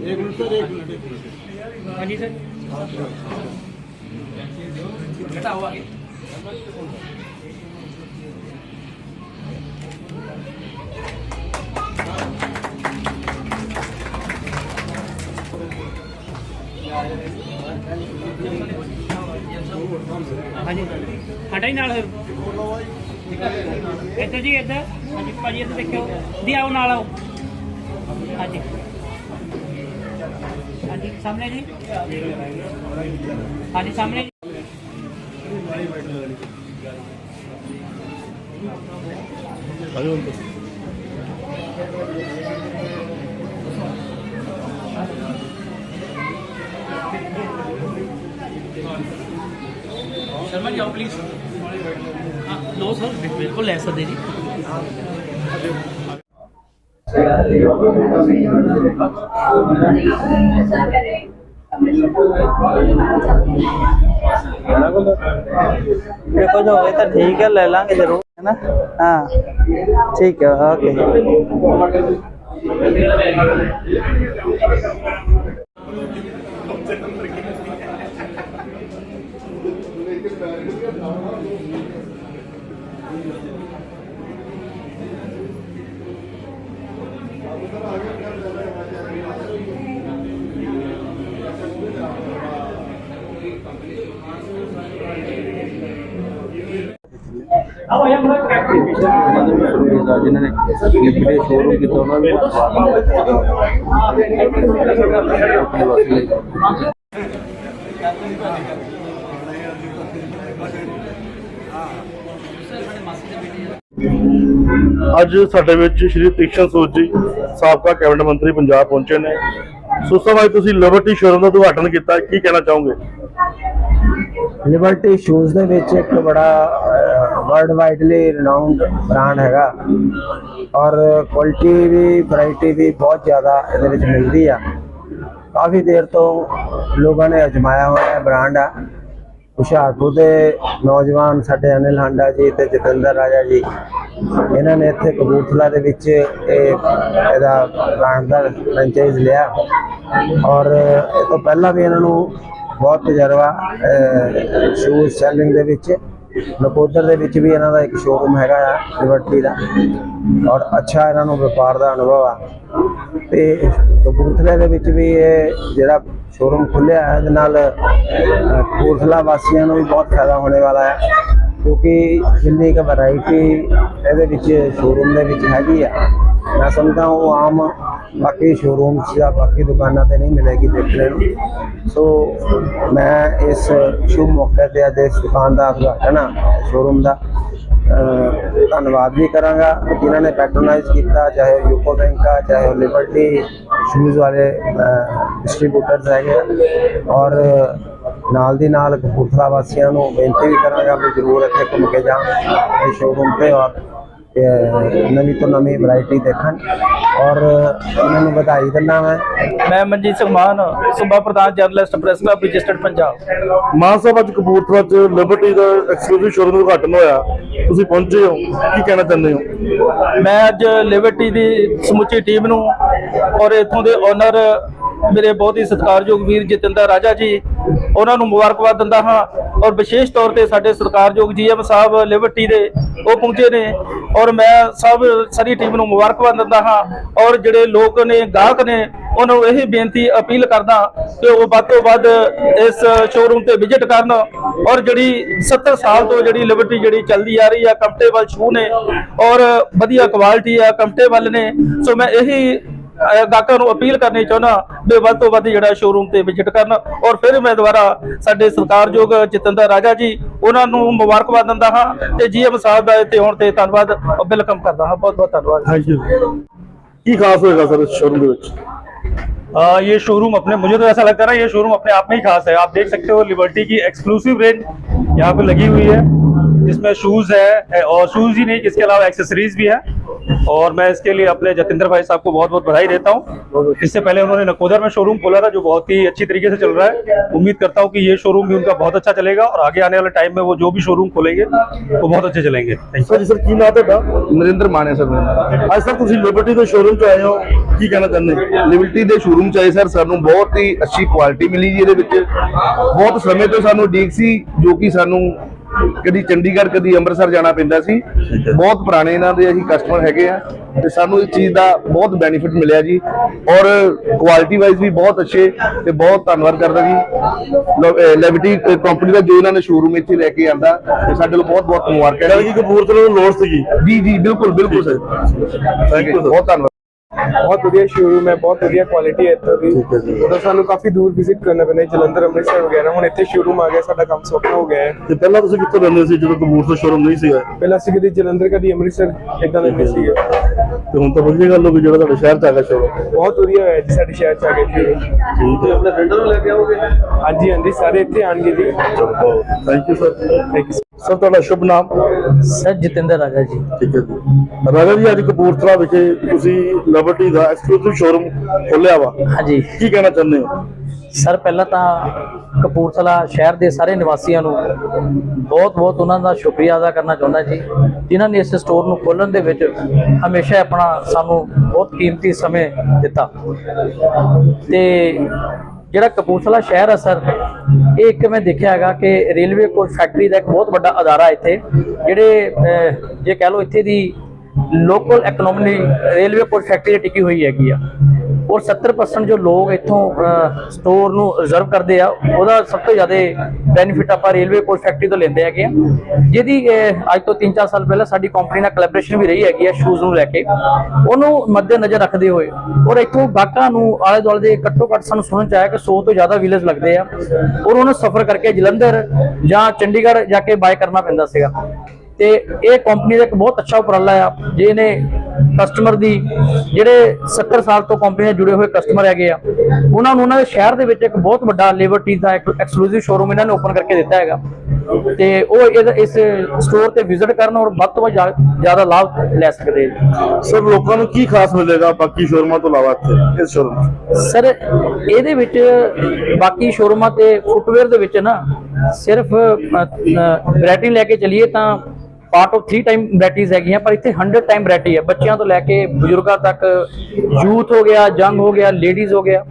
एक minute sir एक minute एक मिनट हाँ जी सर बेटा हुआ ਹਟਾ ਹੀ ਨਾਲ ਇੱਧਰ ਜੀ ਇੱਧਰ ਹਾਂਜੀ ਭਾਜੀ ਇੱਧਰ ਦੇਖਿਓ ਦੀ ਆਓ ਨਾਲ ਆਓ ਹਾਂਜੀ ਹਾਂਜੀ ਸਾਹਮਣੇ ਜੀ ਹਾਂਜੀ ਸਾਹਮਣੇ ਜੀ। शर्मा जी आओ प्लीज हाँ लो सर बिल्कुल ले सकते जी देखो जो होए तो ठीक है ले लांगे जरूर है ना हाँ ठीक है ओके ਜਿਨ੍ਹਾਂ ਨੇ ਲਿਖਦੇ ਸ਼ੋਰੂਮ ਕੀਤਾ ਉਹਨਾਂ ਨੂੰ ਆਪਣੇ ਵਾਸਤੇ ਅੱਜ ਸਾਡੇ ਵਿੱਚ ਸ਼੍ਰੀ ਤੀਕਸ਼ਣ ਸੂਦ ਜੀ ਸਾਬਕਾ ਕੈਬਨਿਟ ਮੰਤਰੀ ਪੰਜਾਬ ਪਹੁੰਚੇ ਨੇ। ਸੋ ਸਮਾਂ ਤੁਸੀਂ ਲਿਬਰਟੀ ਸ਼ੋਰੂਮ ਦਾ ਉਦਘਾਟਨ ਕੀਤਾ ਕੀ ਕਹਿਣਾ ਚਾਹੋਗੇ? ਲਿਬਰਟੀ ਸ਼ੂਜ਼ ਦੇ ਵਿੱਚ ਇੱਕ ਬੜਾ ਵਰਲਡ ਵਾਈਡਲੀ ਰਿਨਾਊਂਡ ਬ੍ਰਾਂਡ ਹੈਗਾ। ਔਰ ਕੁਆਲਿਟੀ ਵੀ ਵੈਰਾਈਟੀ ਵੀ ਬਹੁਤ ਜ਼ਿਆਦਾ ਇਹਦੇ ਵਿੱਚ ਮਿਲਦੀ ਆ। ਕਾਫੀ ਦੇਰ ਤੋਂ ਲੋਕਾਂ ਨੇ ਅਜਮਾਇਆ ਹੋਇਆ ਬ੍ਰਾਂਡ ਆ। ਹੁਸ਼ਿਆਰਪੁਰ ਦੇ ਨੌਜਵਾਨ ਸਾਡੇ ਅਨਿਲ ਹਾਂਡਾ ਜੀ ਤੇ ਜਤਿੰਦਰ ਰਾਜਾ ਜੀ, ਇਹਨਾਂ ਨੇ ਇੱਥੇ ਕਬੂਰਥਲਾ ਦੇ ਵਿੱਚ ਇਹ ਇਹਦਾ ਬ੍ਰਾਂਡ ਦਾ ਫਰੈਂਚਾਈਜ਼ ਲਿਆ। ਔਰ ਇਹ ਤੋਂ ਪਹਿਲਾਂ ਵੀ ਇਹਨਾਂ ਨੂੰ ਬਹੁਤ ਤਜਰਬਾ ਸ਼ੂਜ਼ ਸੈਲਿੰਗ ਦੇ ਵਿੱਚ ਨਕੋਦਰ ਦੇ ਵਿੱਚ ਵੀ ਇਹਨਾਂ ਦਾ ਇੱਕ ਸ਼ੋਰੂਮ ਹੈਗਾ ਆ ਲਿਬਰਟੀ ਦਾ। ਔਰ ਅੱਛਾ ਇਹਨਾਂ ਨੂੰ ਵਪਾਰ ਦਾ ਅਨੁਭਵ ਆ। ਤੇ ਕਪੂਰਥਲੇ ਦੇ ਵਿੱਚ ਵੀ ਇਹ ਜਿਹੜਾ ਸ਼ੋਰੂਮ ਖੁੱਲਿਆ ਹੈ, ਇਹਦੇ ਨਾਲ ਕਪੂਰਥਲਾ ਵਾਸੀਆਂ ਨੂੰ ਵੀ ਬਹੁਤ ਫਾਇਦਾ ਹੋਣੇ ਵਾਲਾ ਹੈ। ਕਿਉਂਕਿ ਜਿੰਨੀ ਕੁ ਵੈਰਾਈਟੀ ਇਹਦੇ ਵਿੱਚ ਸ਼ੋਰੂਮ ਦੇ ਵਿੱਚ ਹੈਗੀ ਆ, ਮੈਂ ਸਮਝਦਾ ਉਹ ਆਮ ਬਾਕੀ ਸ਼ੋਰੂਮਸ ਜਾਂ ਬਾਕੀ ਦੁਕਾਨਾਂ ਤੇ ਨਹੀਂ ਮਿਲੇਗੀ ਦੇਖਣ ਨੂੰ ਸੋ ਮੈਂ ਇਸ ਸ਼ੁਭ ਮੌਕੇ ਤੇ ਅੱਜ ਇਸ ਦੁਕਾਨ ਦਾ ਉਦਘਾਟਨ ਆ ਸ਼ੋਰੂਮ ਦਾ ਧੰਨਵਾਦ ਵੀ ਕਰਾਂਗਾ ਜਿਨ੍ਹਾਂ ਨੇ ਪੈਟਰੋਨਾਈਜ਼ ਕੀਤਾ, ਚਾਹੇ ਯੂਕੋ ਬੈਂਕ ਆ, ਚਾਹੇ ਉਹ ਲਿਬਰਟੀ ਸ਼ੂਜ਼ ਵਾਲੇ ਡਿਸਟ੍ਰੀਬਿਊਟਰਸ ਹੈਗੇ ਆ। ਔਰ ਨਾਲ ਦੀ ਨਾਲ ਕਪੂਰਥਲਾ ਵਾਸੀਆਂ ਨੂੰ ਬੇਨਤੀ ਵੀ ਕਰਾਂਗਾ ਵੀ ਜ਼ਰੂਰ ਇੱਥੇ ਘੁੰਮ ਕੇ ਜਾਣ ਇਹ ਸ਼ੋਰੂਮ ਤੇ ਔਰ ਨਵੀਂ ਤੋਂ ਨਵੀਂ ਵੈਰਾਈਟੀ ਦੇਖਣ। ਔਰ ਇਹਨਾਂ ਨੂੰ ਵਧਾਈ ਦਿੰਦਾ ਮੈਂ। ਮੈਂ ਮਨਜੀਤ ਸਿੰਘ ਮਾਨ ਸੂਬਾ ਪ੍ਰਧਾਨ journalist press club registered Punjab. Mann Sahib ਅੱਜ ਕਪੂਰਥਲਾ ਚ ਲਿਬਰਟੀ ਦਾ ਐਕਸਕਲੂਸਿਵ ਸ਼ੋਰੂਮ ਦਾ ਉਦਘਾਟਨ ਹੋਇਆ। ਤੁਸੀਂ ਪਹੁੰਚੇ ਹੋ। ਕੀ ਕਹਿਣਾ ਚਾਹੁੰਦੇ ਹੋ? ਮੈਂ ਅੱਜ ਲਿਬਰਟੀ ਦੀ ਸਮੁੱਚੀ ਟੀਮ ਨੂੰ ਔਰ ਇਥੋਂ ਦੇ ਓਨਰ ਮੇਰੇ ਬਹੁਤ ਹੀ ਸਤਿਕਾਰਯੋਗ ਵੀਰ ਜਤਿੰਦਰ ਰਾਜਾ ਜੀ ਉਹਨਾਂ ਨੂੰ ਮੁਬਾਰਕਬਾਦ ਦਿੰਦਾ ਹਾਂ ਔਰ ਵਿਸ਼ੇਸ਼ ਤੌਰ ਤੇ ਸਾਡੇ ਸਤਿਕਾਰਯੋਗ ਜੀਐਮ ਸਾਹਿਬ ਲਿਬਰਟੀ ਦੇ ਉਹ ਪਹੁੰਚੇ ਨੇ ਔਰ ਮੈਂ ਸਭ ਸਾਰੀ ਟੀਮ ਨੂੰ ਮੁਬਾਰਕਬਾਦ ਦਿੰਦਾ ਹਾਂ ਔਰ ਜਿਹੜੇ ਲੋਕ ਨੇ, ਗਾਹਕ ਨੇ, ਉਹਨਾਂ ਨੂੰ ਇਹ ਬੇਨਤੀ ਅਪੀਲ ਕਰਦਾ ਕਿ ਉਹ ਵੱਧ ਤੋਂ ਵੱਧ ਇਸ ਸ਼ੋਰੂਮ ਤੇ ਵਿਜ਼ਿਟ ਕਰਨ ਔਰ ਜਿਹੜੀ 70 ਸਾਲ ਤੋਂ ਜਿਹੜੀ ਲਿਬਰਟੀ ਜਿਹੜੀ ਚੱਲਦੀ ਆ ਰਹੀ ਆ ਕੰਫਰਟੇਬਲ ਸ਼ੂ ਨੇ ਔਰ ਵਧੀਆ ਕੁਆਲਿਟੀ ਆ ਕੰਫਰਟੇਬਲ ਨੇ। ਸੋ ਮੈਂ ਇਹੀ ਗਾਹਕਾਂ ਨੂੰ ਅਪੀਲ ਕਰਨੀ ਚਾਹੁੰਦਾ ਵੀ ਵੱਧ ਤੋਂ ਵੱਧ ਜਿਹੜਾ ਸ਼ੋਰੂਮ ਤੇ ਵਿਜ਼ਿਟ ਕਰਨ ਔਰ ਫਿਰ ਮੈਂ ਦੁਬਾਰਾ ਸਾਡੇ ਸਰਕਾਰਯੋਗ ਜਤਿੰਦਰ ਰਾਜਾ ਜੀ ਉਹਨਾਂ ਨੂੰ ਮੁਬਾਰਕਬਾਦ ਦਿੰਦਾ ਹਾਂ ਤੇ ਜੀਐਮ ਸਾਹਿਬ ਦਾ ਇੱਥੇ ਆਉਣ ਤੇ ਧੰਨਵਾਦ ਵੈਲਕਮ ਕਰਦਾ ਹਾਂ ਬਹੁਤ ਬਹੁਤ ਧੰਨਵਾਦ ਥੈਂਕ ਯੂ ਕੀ ਖਾਸ ਹੋਏਗਾ ਸਰ ਇਸ ਸ਼ੋਰੂਮ ਦੇ ਵਿੱਚ आ, ये शोरूम अपने मुझे तो ऐसा लगता है ना ये शोरूम अपने आप में ही खास है आप देख सकते हो लिबर्टी की एक्सक्लूसिव रेंज यहाँ पे लगी हुई है जिसमें शूज है, है और शूज ही नहीं इसके अलावा एक्सेसरीज भी है और मैं इसके लिए अपने जतेंद्र भाई साहब को बहुत बहुत बधाई देता हूँ इससे पहले उन्होंने नकोदर में शोरूम खोला था जो बहुत ही अच्छी तरीके से चल रहा है उम्मीद करता हूँ कि ये शोरूम भी उनका बहुत अच्छा चलेगा और आगे आने वाले टाइम में वो जो भी शोरूम खोलेंगे वो बहुत अच्छे चलेंगे Thank you. ਸਰ ਜੀ ਸਰ ਕੀ ਨਾਮ ਤੁਹਾਡਾ ਨਰਿੰਦਰ ਮਾਨ ਹੈ ਸਰ ਮੇਰਾ ਨਾਮ। ਅੱਜ ਸਰ ਤੁਸੀਂ ਲਿਬਰਟੀ ਦੇ ਸ਼ੋਰੂਮ 'ਚ ਆਏ ਹੋ ਕੀ ਕਹਿਣਾ ਚਾਹੁੰਦੇ ਹੋ ਲਿਬਰਟੀ ਦੇ ਸ਼ੋਰੂਮ ਚ ਆਏ ਸਰ ਸਾਨੂੰ ਬਹੁਤ ਹੀ ਅੱਛੀ ਕੁਆਲਿਟੀ ਮਿਲੀ ਜੀ ਇਹਦੇ ਵਿੱਚ ਬਹੁਤ ਸਮੇਂ ਤੋਂ ਸਾਨੂੰ ਉਡੀਕ ਸੀ ਜੋ ਕਿ ਸਾਨੂੰ ਕਦੀ ਚੰਡੀਗੜ੍ਹ ਕਦੀ ਅੰਮ੍ਰਿਤਸਰ ਜਾਣਾ ਪੈਂਦਾ ਸੀ। ਬਹੁਤ ਪੁਰਾਣੇ ਇਹਨਾਂ ਦੇ ਅਸੀਂ ਕਸਟਮਰ ਹੈਗੇ ਆ ਤੇ ਸਾਨੂੰ ਇਸ ਚੀਜ਼ ਦਾ ਬਹੁਤ ਬੈਨੀਫਿਟ ਮਿਲਿਆ ਜੀ। ਔਰ ਕੁਆਲਿਟੀ ਵਾਈਜ਼ ਵੀ ਬਹੁਤ ਅੱਛੇ ਤੇ ਬਹੁਤ ਧੰਨਵਾਦ ਕਰਦਾ ਜੀ। ਲੈਵਿਟੀ ਕੰਪਨੀ ਦਾ ਜੋ ਇਹਨਾਂ ਨੇ ਸ਼ੋਰੂਮ ਇੱਥੇ ਲੈ ਕੇ ਆਂਦਾ ਤੇ ਸਾਡੇ ਲਈ ਬਹੁਤ ਬਹੁਤ ਮੁਬਾਰਕਾਂ ਕਹਿੰਦੇ ਕਿ ਕਪੂਰਥਲੇ ਨੂੰ ਲੋੜ ਸੀਗੀ। ਜੀ ਜੀ ਬਿਲਕੁਲ ਬਿਲਕੁਲ ਸਰ। ਬਹੁਤ ਧੰਨਵਾਦ। ਬਹੁਤ ਵਧੀਆ ਸ਼ੋਰੂਮ ਹੈ ਬਹੁਤ ਵਧੀਆ ਕੁਆਲਿਟੀ ਹੈ ਇੱਥੋਂ ਦੀ। ਉਦੋਂ ਸਾਨੂੰ ਕਾਫੀ ਦੂਰ ਵਿਜ਼ਿਟ ਕਰਨਾ ਪੈਂਦਾ ਸੀ, ਜਲੰਧਰ ਅੰਮ੍ਰਿਤਸਰ ਵਗੈਰਾ। ਹੁਣ ਇੱਥੇ ਸ਼ੋਰੂਮ ਆ ਗਿਆ ਸਾਡਾ ਕੰਮ ਸੌਖਾ ਹੋ ਗਿਆ ਹੈ। ਤੇ ਪਹਿਲਾਂ ਤੁਸੀਂ ਕਿੱਥੇ ਰਹਿੰਦੇ ਸੀ? ਜਦੋਂ ਕਪੂਰਥਲੇ ਸ਼ੋਰੂਮ ਨਹੀਂ ਸੀਗਾ। ਪਹਿਲਾਂ ਅਸੀਂ ਕਦੀ ਜਲੰਧਰ ਕਦੀ ਅੰਮ੍ਰਿਤਸਰ ਇਦਾਂ ਦੇ ਨਹੀਂ ਸੀਗੇ। ਤੇ ਹੁਣ ਤਾਂ ਵਧੀਆ ਗੱਲ ਹੋ ਗਈ ਜਿਹੜਾ ਤੁਹਾਡੇ ਸ਼ਹਿਰ 'ਚ ਆ ਗਿਆ ਬਹੁਤ ਵਧੀਆ ਹੋਇਆ ਜੀ ਸਾਡੇ ਸ਼ਹਿਰ ਚ ਆ ਕੇ ਠੀਕ ਹੈ। ਆਪਣੇ ਫਰੈਂਡਾਂ ਨੂੰ ਲੈ ਕੇ ਆਓਗੇ? ਹਾਂਜੀ ਹਾਂਜੀ ਸਾਰੇ ਇੱਥੇ ਆਣਗੇ ਜੀ। Thank you sir thank you sir ਤੁਹਾਡਾ ਸ਼ੁਭ ਨਾਮ? ਸਰ ਜਤਿੰਦਰ ਰਾਜਾ ਜੀ। ਠੀਕ ਹੈ ਜੀ। ਰਾਜਾ ਜੀ ਅੱਜ ਕਪੂਰਥਲਾ ਵਿਖੇ ਤੁਸੀਂ ਲਿਬਰਟੀ ਦਾ ਐਕਸਕਲੂਸਿਵ ਸ਼ੋਰੂਮ ਖੋਲਿਆ ਵਾ। ਹਾਂਜੀ। ਕੀ ਕਹਿਣਾ ਚਾਹੁੰਦੇ ਹੋ? ਸਰ, ਪਹਿਲਾਂ ਤਾਂ ਕਪੂਰਥਲਾ ਸ਼ਹਿਰ ਦੇ ਸਾਰੇ ਨਿਵਾਸੀਆਂ ਨੂੰ ਬਹੁਤ-ਬਹੁਤ ਉਹਨਾਂ ਦਾ ਸ਼ੁਕਰੀਆ ਅਦਾ ਕਰਨਾ ਚਾਹੁੰਦਾ ਜੀ, ਜਿਨ੍ਹਾਂ ਨੇ ਇਸ ਸਟੋਰ ਨੂੰ ਖੋਲ੍ਹਣ ਦੇ ਵਿੱਚ ਹਮੇਸ਼ਾ ਆਪਣਾ ਸਾਨੂੰ ਬਹੁਤ ਕੀਮਤੀ ਸਮੇਂ ਦਿੱਤਾ। ਤੇ ਜਿਹੜਾ ਕਪੂਰਥਲਾ ਸ਼ਹਿਰ ਹੈ ਸਰ, ਇਹ ਇੱਕ ਮੈਂ ਦੇਖਿਆ ਹੈਗਾ ਕਿ ਰੇਲਵੇ ਕੋਚ ਫੈਕਟਰੀ ਦਾ ਇੱਕ ਬਹੁਤ ਵੱਡਾ ਅਦਾਰਾ ਇੱਥੇ, ਜਿਹੜੇ ਜੇ ਕਹਿ ਲਓ ਇੱਥੇ ਦੀ local economy railway coach factory ਟਿਕੀ ਹੋਈ ਹੈਗੀ ਆ। ਔਰ 70% ਜੋ ਲੋਕ ਇੱਥੋਂ ਸਟੋਰ ਨੂੰ ਰਿਜ਼ਰਵ ਕਰਦੇ ਆ, ਉਹਦਾ ਸਭ ਤੋਂ ਜ਼ਿਆਦਾ ਬੈਨੀਫਿਟ ਆਪਾਂ ਰੇਲਵੇ ਕੋਚ ਫੈਕਟਰੀ ਤੋਂ ਲੈਂਦੇ ਹੈਗੇ ਆ। ਜਿਹਦੀ ਅੱਜ ਤੋਂ 3-4 ਸਾਲ ਪਹਿਲਾਂ ਸਾਡੀ ਕੰਪਨੀ ਨਾਲ ਕੋਲੈਬੋਰੇਸ਼ਨ ਵੀ ਰਹੀ ਹੈਗੀ ਆ ਸ਼ੂਜ਼ ਨੂੰ ਲੈ ਕੇ। ਉਹਨੂੰ ਮੱਦੇ ਨਜ਼ਰ ਰੱਖਦੇ ਹੋਏ, ਔਰ ਇੱਥੋਂ ਗਾਹਕਾਂ ਨੂੰ ਆਲੇ ਦੁਆਲੇ ਦੇ ਘੱਟੋ ਘੱਟ ਸਾਨੂੰ ਸੁਣਨ ਚ ਆਇਆ ਕਿ 100 ਤੋਂ ਜ਼ਿਆਦਾ ਵਿਲੇਜ ਲੱਗਦੇ ਆ, ਔਰ ਉਹਨੂੰ ਸਫ਼ਰ ਕਰਕੇ ਜਲੰਧਰ ਜਾਂ ਚੰਡੀਗੜ੍ਹ ਜਾ ਕੇ ਬਾਏ ਕਰਨਾ ਪੈਂਦਾ ਸੀਗਾ। ਤੇ ਇਹ ਕੰਪਨੀ ਦਾ ਇੱਕ ਬਹੁਤ ਅੱਛਾ ਉਪਰਾਲਾ ਆ, ਜਿਹਨੇ ਕਸਟਮਰ ਦੀ ਜਿਹੜੇ 70 ਸਾਲ ਤੋਂ ਕੰਪਨੀ ਨਾਲ ਜੁੜੇ ਹੋਏ ਕਸਟਮਰ ਹੈਗੇ ਆ ਉਹਨਾਂ ਨੂੰ ਉਹਨਾਂ ਦੇ ਸ਼ਹਿਰ ਦੇ ਵਿੱਚ ਇੱਕ ਬਹੁਤ ਵੱਡਾ ਲਿਬਰਟੀ ਦਾ ਇੱਕ ਐਕਸਕਲੂਸਿਵ ਸ਼ੋਰੂਮ ਇਹਨਾਂ ਨੇ ਓਪਨ ਕਰਕੇ ਦਿੱਤਾ ਹੈਗਾ। ਤੇ ਉਹ ਇਸ ਸਟੋਰ ਤੇ ਵਿਜ਼ਿਟ ਕਰਨ ਔਰ ਵੱਧ ਤੋਂ ਵੱਧ ਜ਼ਿਆ- ਜ਼ਿਆਦਾ ਲਾਭ ਲੈ ਸਕਦੇ ਸਰ ਲੋਕਾਂ ਨੂੰ ਕੀ ਖਾਸ ਮਿਲੇਗਾ ਬਾਕੀ ਸ਼ੋਰੂਮਾਂ ਤੋਂ ਇਲਾਵਾ ਇੱਥੇ ਇਸ ਸ਼ੋਰੂਮ ਸਰ ਇਹਦੇ ਵਿੱਚ ਬਾਕੀ ਸ਼ੋਰੂਮਾਂ ਤੇ ਫੁੱਟਵੇਅਰ ਦੇ ਵਿੱਚ ਨਾ ਸਿਰਫ ਵੈਰਾਈਟੀ ਲੈ ਕੇ ਚੱਲੀਏ ਤਾਂ ਪਾਰਟ ਆਫ 3 ਟਾਈਮ ਵੈਰਾਈਟੀਜ਼ ਹੈਗੀਆਂ ਪਰ ਇੱਥੇ 100 ਟਾਈਮ ਵੈਰਾਈਟੀ ਹੈ। ਬੱਚਿਆਂ ਤੋਂ ਲੈ ਕੇ ਬਜ਼ੁਰਗਾਂ ਤੱਕ ਯੂਥ ਹੋ ਗਿਆ ਜੰਗ ਹੋ ਗਿਆ ਲੇਡੀਜ਼ ਹੋ ਗਿਆ।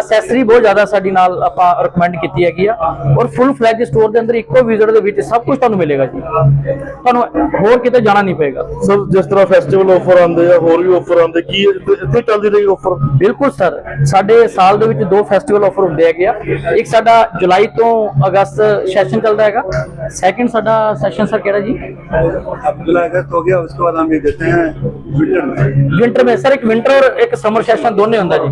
ਅਸੈਸਰੀ ਬਹੁਤ ਜ਼ਿਆਦਾ ਸਾਡੀ ਨਾਲ ਆਪਾਂ ਰეკਮੈਂਡ ਕੀਤੀ ਹੈਗੀ ਆ। ਔਰ ਫੁੱਲ ਫਲੈਜ ਸਟੋਰ ਦੇ ਅੰਦਰ ਇੱਕੋ ਵਿਜ਼ਿਟ ਦੇ ਵਿੱਚ ਸਭ ਕੁਝ ਤੁਹਾਨੂੰ ਮਿਲੇਗਾ ਜੀ। ਤੁਹਾਨੂੰ ਹੋਰ ਕਿਤੇ ਜਾਣਾ ਨਹੀਂ ਪਏਗਾ। ਸਰ ਜਿਸ ਤਰ੍ਹਾਂ ਫੈਸਟੀਵਲ ਆਫਰ ਆਉਂਦੇ ਆ ਹੋਰ ਵੀ ਆਫਰ ਆਉਂਦੇ ਕੀ ਇੱਥੇ ਚੱਲਦੀ ਰਹੀ ਆਫਰ ਬਿਲਕੁਲ ਸਰ ਸਾਡੇ ਸਾਲ ਦੇ ਵਿੱਚ ਦੋ ਫੈਸਟੀਵਲ ਆਫਰ ਹੁੰਦੇ ਹੈਗੇ ਆ। ਇੱਕ ਸਾਡਾ ਜੁਲਾਈ ਤੋਂ ਅਗਸਤ ਸੈਸ਼ਨ ਚੱਲਦਾ ਹੈਗਾ। ਸੈਕਿੰਡ ਸਾਡਾ ਸੈਸ਼ਨ ਸਰ ਕਿਹੜਾ ਜੀ? अब जुलाई अगस्त हो गया उसके बाद हम ये देते हैं विंटर में ਵਿੰਟਰ में ਸਰ ਇੱਕ ਵਿੰਟਰ ਔਰ ਇੱਕ ਸਮਰ ਸੈਸ਼ਨ ਦੋਨੇ ਹੁੰਦਾ ਜੀ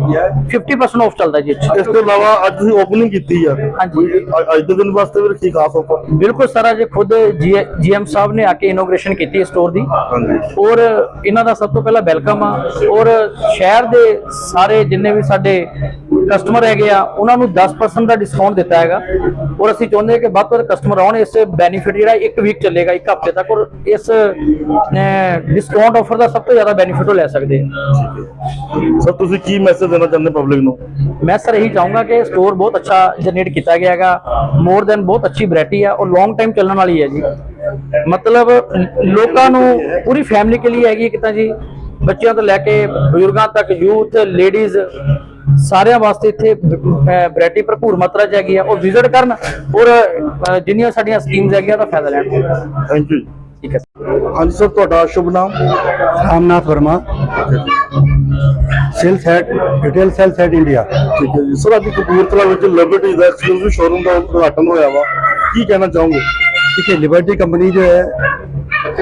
50% ਆਫ ਚੱਲਦਾ ਜੀ ਇਸ ਤੋਂ ਇਲਾਵਾ ਅੱਜ ਤੁਸੀਂ ਓਪਨਿੰਗ ਕੀਤੀ ਆ ਹਾਂਜੀ ਅ- ਅੱਜ ਦੇ ਦਿਨ ਵਾਸਤੇ ਵੀ ਰੱਖੀ ਖਾਸ ਆਫਰ ਬਿਲਕੁਲ ਸਰ ਅੱਜ ਖੁਦ ਜੀਐਮ ਸਾਹਿਬ ਨੇ ਆ ਕੇ ਇਨੋਗ੍ਰੇਸ਼ਨ ਕੀਤੀ ਹੈ ਸਟੋਰ ਦੀ ਹਾਂਜੀ ਔਰ ਇਹਨਾਂ ਦਾ ਸਭ ਤੋਂ ਪਹਿਲਾਂ ਵੈਲਕਮ ਆ ਔਰ ਸ਼ਹਿਰ ਦੇ ਸਾਰੇ ਜਿੰਨੇ ਵੀ ਸਾਡੇ ਕਸਟਮਰ ਹੈਗੇ ਆ ਉਹਨਾਂ ਨੂੰ 10% ਦਾ ਡਿਸਕਾਊਂਟ ਦਿੱਤਾ ਹੈਗਾ ਔਰ ਅਸੀਂ ਚਾਹੁੰਦੇ ਹਾਂ ਕਿ ਵੱਧ ਤੋਂ ਵੱਧ ਕਸਟਮਰ ਆਉਣ ਇਸ ਬੈਨੀਫਿਟ ਜਿਹੜਾ ਇੱਕ ਵੀਕ ਚੱਲੇਗਾ ਇੱਕ ਹਫ਼ਤੇ ਤੱਕ ਔਰ ਇਸ ਡਿਸਕਾਊਂਟ ਆਫਰ ਦਾ ਸਭ ਤੋਂ ਜ਼ਿਆਦਾ ਬੈਨੀਫਿਟ ਉਹ ਲੈ ਸਕਦੇ ਆ। ਸਰ ਤੁਸੀਂ ਕੀ ਮੈਸੇਜ ਦੇਣਾ ਚਾਹੁੰਦੇ ਪਬਲਿਕ ਨੂੰ? ਮੈਂ ਸਰ ਇਹੀ ਚਾਹੂੰਗਾ ਕਿ ਸਟੋਰ ਬਹੁਤ ਅੱਛਾ ਜਨਰੇਟ ਕੀਤਾ ਗਿਆ ਹੈਗਾ ਮੋਰ ਦੈਨ ਬਹੁਤ ਅੱਛੀ ਵੈਰਾਈਟੀ ਹੈ ਔਰ ਲੌਂਗ ਟਾਈਮ ਚੱਲਣ ਵਾਲੀ ਹੈ ਜੀ। ਮਤਲਬ ਲੋਕਾਂ ਨੂੰ ਪੂਰੀ ਫੈਮਿਲੀ ਕੇ ਲਈ ਹੈਗੀ ਕਿਤਾ ਜੀ ਬੱਚਿਆਂ ਤੋਂ ਲੈ ਕੇ ਬਜ਼ੁਰਗਾਂ ਤੱਕ ਯੂਥ ਲੇਡੀਜ਼ ਸਾਰਿਆਂ ਵਾਸਤੇ ਇੱਥੇ ਵੈਰਾਈਟੀ ਭਰਪੂਰ ਮਾਤਰਾ ਚ ਹੈਗੀ ਆ ਉਹ ਵਿਜ਼ਿਟ ਕਰਨ ਔਰ ਅ, ਜਿੰਨੀਆਂ ਸਾਡੀਆਂ ਸਕੀਮਸ ਹੈਗੀਆਂ ਦਾ ਫਾਇਦਾ ਲੈਣ ਥੈਂਕ ਯੂ ਠੀਕ ਹੈ ਹਾਂਜੀ ਸਰ ਤੁਹਾਡਾ ਸ਼ੁਭ ਨਾਮ Ramnath Verma sales head retail sales head India ਠੀਕ ਹੈ ਜੀ ਸਰ ਅੱਜ ਕਪੂਰਥਲਾ ਵਿੱਚ ਲਿਬਰਟੀ ਦਾ ਐਕਸਕਲੂਸਿਵ ਸ਼ੋਰੂਮ ਦਾ ਉਦਘਾਟਨ ਹੋਇਆ ਵਾ ਕੀ ਕਹਿਣਾ ਚਾਹੋਗੇ देखिए लिबर्टी कंपनी जो है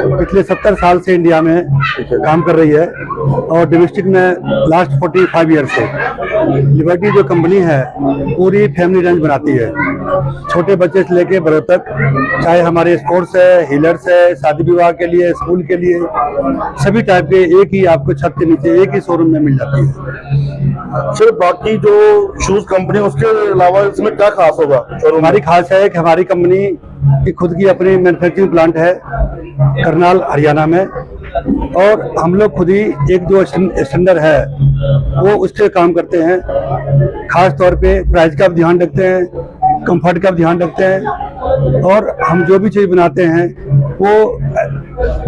पिछले सत्तर साल से इंडिया में काम कर रही है और डोमेस्टिक में लास्ट फोर्टी फाइव ईयर से। लिबर्टी जो कंपनी है, पूरी फैमिली रेंज बनाती है। छोटे बच्चे से लेके बड़े तक, चाहे हमारे स्पोर्ट्स है हीलर्स है, शादी विवाह के लिए स्कूल के लिए, सभी टाइप के एक ही आपको छत के नीचे, एक ही शोरूम में मिल जाती है। सर बाकी जो शूज़ कंपनी उसके अलावा इसमें क्या खास होगा? शोरूम हमारी खास है कि हमारी कंपनी की खुद की अपनी मैन्युफैक्चरिंग प्लांट है, करनाल, हरियाणा में। और हम लोग खुद ही एक जो स्टैंडर्ड है, वो उसके काम करते हैं। खास तौर पे प्राइस का ध्यान रखते हैं कंफर्ट का ध्यान रखते हैं। और हम जो भी चीज़ बनाते हैं, वो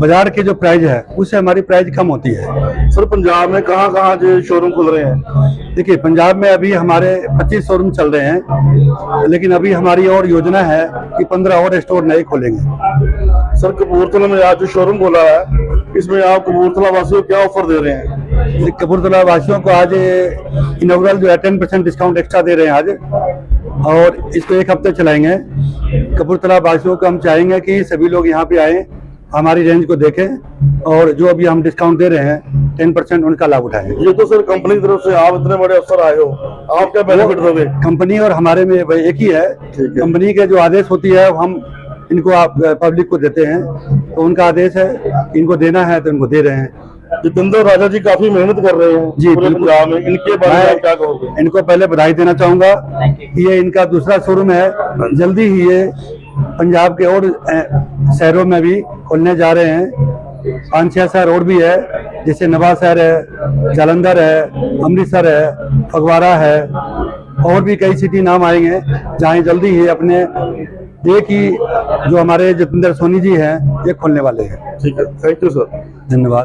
बाज़ार के जो प्राइस है उससे हमारी प्राइस कम होती है। सर पंजाब में कहाँ कहाँ जो शोरूम खुल रहे हैं? देखिए पंजाब में अभी हमारे 25 शोरूम चल रहे हैं लेकिन अभी हमारी और योजना है कि 15 और स्टोर नए खोलेंगे। सर कपूरथला में आज जो शोरूम खोला है इसमें आप कपूरथला वासियों को क्या ऑफ़र दे रहे हैं? कपूरथला वासियों को आज इनोग्रल जो है टेन परसेंट डिस्काउंट एक्स्ट्रा दे रहे हैं आज और इसको एक हफ़्ते चलाएँगे। कपूरथला वासियों को हम चाहेंगे कि सभी लोग यहाँ पे आए हमारी रेंज को देखें और जो अभी हम डिस्काउंट दे रहे हैं टेन परसेंट उनका लाभ उठाएँ। ये तो सर कंपनी की तरफ़ से आप इतने बड़े अफसर आए हो आप क्या बेनिफिट दोगे? कंपनी और हमारे में एक ही है। कंपनी के जो आदेश होती है हम इनको आप पब्लिक को देते हैं। तो उनका आदेश है इनको देना है तो इनको दे रहे हैं। जितेंद्र राजा जी काफ़ी मेहनत कर रहे हैं। जी, बिल्कुल। पंजाब में इनके बारे में क्या कहोगे? इनको पहले बधाई देना चाहूँगा ये इनका दूसरा शोरूम है। जल्दी ही ये पंजाब के और शहरों में भी खोलने जा रहे हैं। पाँच छः ऐसा रोड भी है जैसे नवा शहर है जालंधर है अमृतसर है फगवारा है और भी कई सिटी नाम आएँगे जहाँ जल्दी ही अपने एक ही जो हमारे जितेंद्र सोनी जी हैं ये खोलने वाले हैं। ठीक है। थैंक यू सर धन्यवाद।